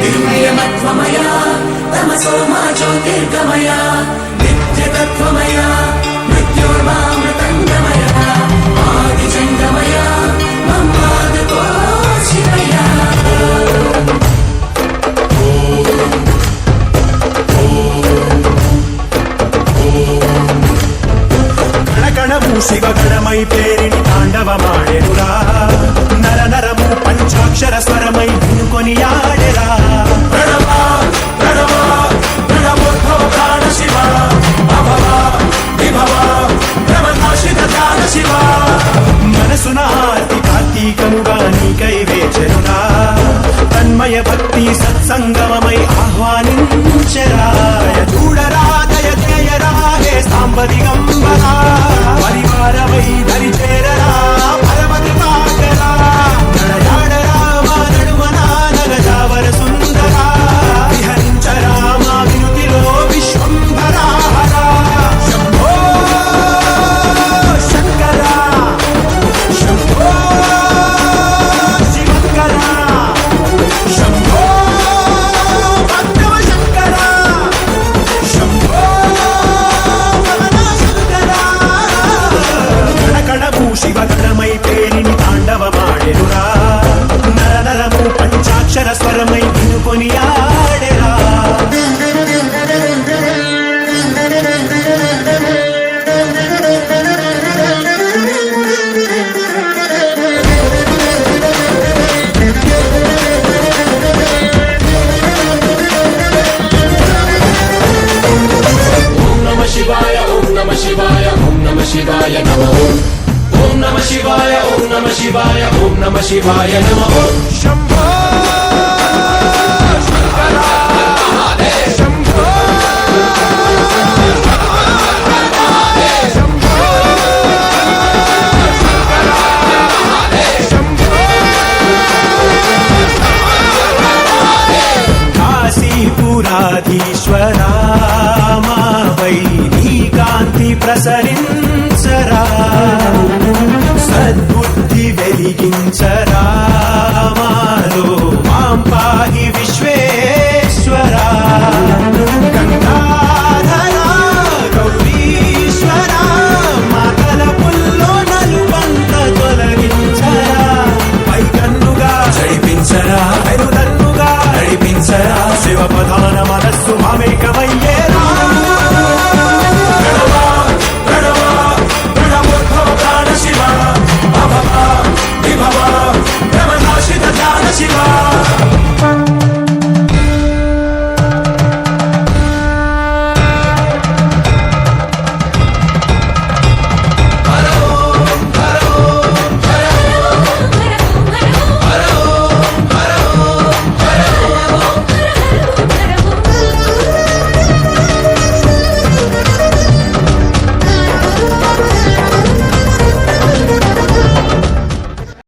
నిర్మయమత్వమయ తమసో మా జ్యోతిర్గమయ కణకణము శివగణమై పేరిని తాండవమాడెనురా. నర నరము పంచాక్షర స్వరమై వినుకొని ఆడెరా. ప్రణవ ప్రణవ ప్రణవోద్భవ ప్రాణ శివ. అభవ విభవ ప్రమనాశిత ధ్యాన శివ. మనసున ఆర్తి కార్తీకముగా నీకై వేచెనురా. తన్మయ భక్తి సత్సంగమై ఆహ్వానించరాయ చూడరా దయ చేయరా హే సాంబదిగంబరా శివాయ ఓం నమ శివాయ ఓం నమ శివాయ నమ. ఓం శంభో